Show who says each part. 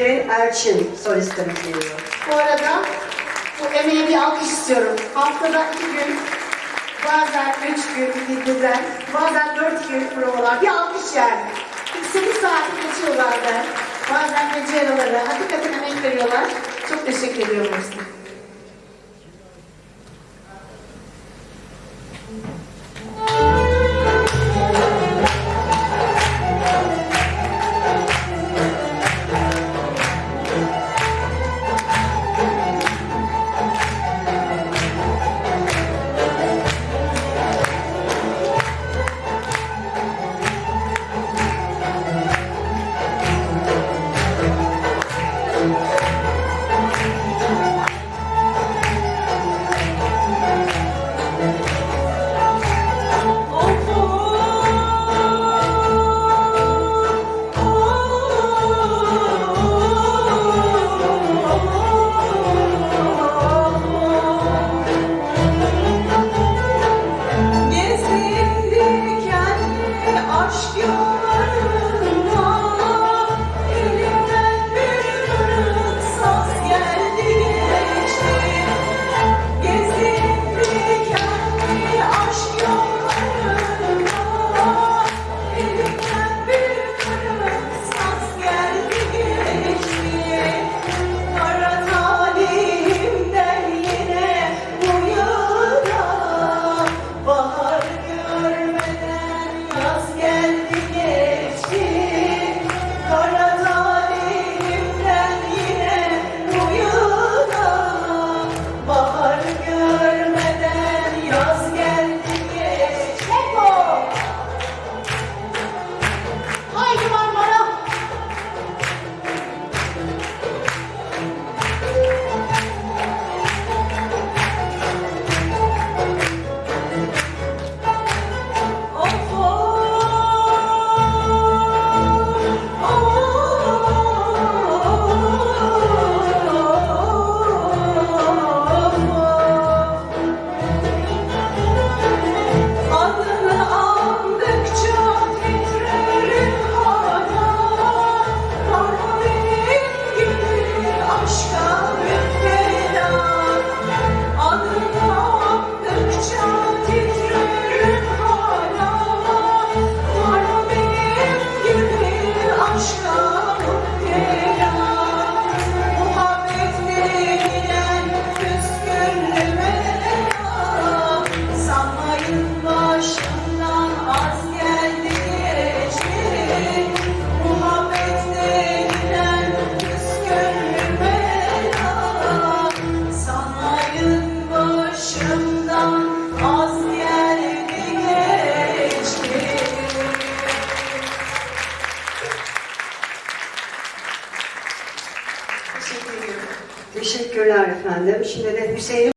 Speaker 1: Erçin solistimiz geliyor.
Speaker 2: Bu arada bu emeğe bir alkış istiyorum. Haftada iki gün, bazen üç gün bir düzen, bazen dört gün provalar. Bir alkış yani. 48 saati geçiyor bazen. Bazen gece yaraları. Hakikaten emek veriyorlar. Çok teşekkür ediyorum hepsine.
Speaker 3: Just get
Speaker 2: Teşekkür ediyorum.
Speaker 1: Teşekkürler efendim. Şimdi de Hüseyin